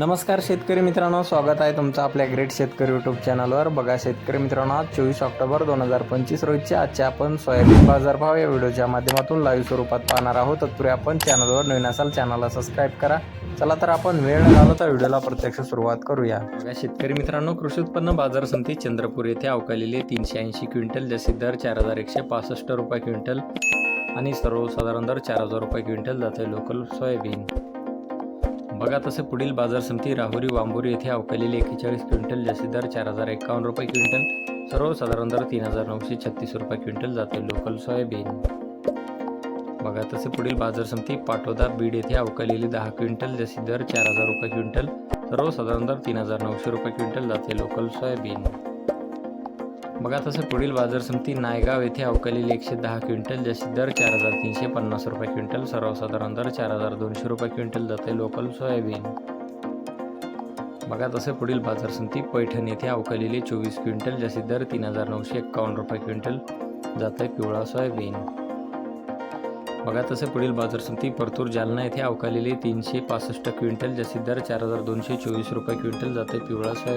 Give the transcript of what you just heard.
नमस्कार शेतकरी मित्रांनो स्वागत आहे तुमचं आपल्या ग्रेट शेतकरी यूट्यूब चॅनलवर बघा शेतकरी मित्रांनो आज चोवीस ऑक्टोबर दोन हजार पंचवीस रोजचे आजचे आपण सोयाबीन बाजारभाव या व्हिडिओच्या माध्यमातून लाईव्ह स्वरूपात पाहणार आहोत. तत्पूर्वी आपण चॅनलवर नवीन असाल चॅनलला सबस्क्राईब करा. चला तर आपण वेळ न तर व्हिडिओला प्रत्यक्ष सुरुवात करूया. बघा शेतकरी मित्रांनो कृषी उत्पन्न बाजार समिती चंद्रपूर येथे अवकालेले तीनशे ऐंशी क्विंटल जसे दर चार हजार एकशे पासष्ट रुपये क्विंटल आणि सर्वसाधारण दर चार हजार रुपये क्विंटल जाते लोकल सोयाबीन. बघा तसे पुढील बाजार समिती राहुरी वांबोरी येथे अवकालेली एकेचाळीस क्विंटल जसे दर चार हजार एकावन्न रुपये क्विंटल सर्वसाधारण दर तीन हजार नऊशे छत्तीस रुपये क्विंटल जाते लोकल सोयाबीन. बघा तसे पुढील बाजार समिती पाटोदा बीड येथे अवकालेली दहा क्विंटल जशी दर चार हजार रुपये क्विंटल सर्वसाधारण दर तीन हजार नऊशे रुपये क्विंटल जाते लोकल सोयाबीन. बघा तसं पुढील बाजार समिती नायगाव येथे अवकालेली एकशे दहा क्विंटल जशी दर चार हजार तीनशे पन्नास रुपये क्विंटल सर्वसाधारण दर चार हजार दोनशे रुपये क्विंटल जाते लोकल सोयाबीन. बघा तसे पुढील बाजार समिती पैठण येथे अवकालेली चोवीस क्विंटल जसे दर तीन हजार नऊशे एक्कावन्न रुपये क्विंटल जाते पिवळा सोयाबीन. बघा तसे पुढील बाजार समिती परतूर जालना येथे अवकालेली तीनशे पासष्ट क्विंटल जसे दर चार हजार दोनशे चोवीस रुपये क्विंटल जाते पिवळा सोयाबीन.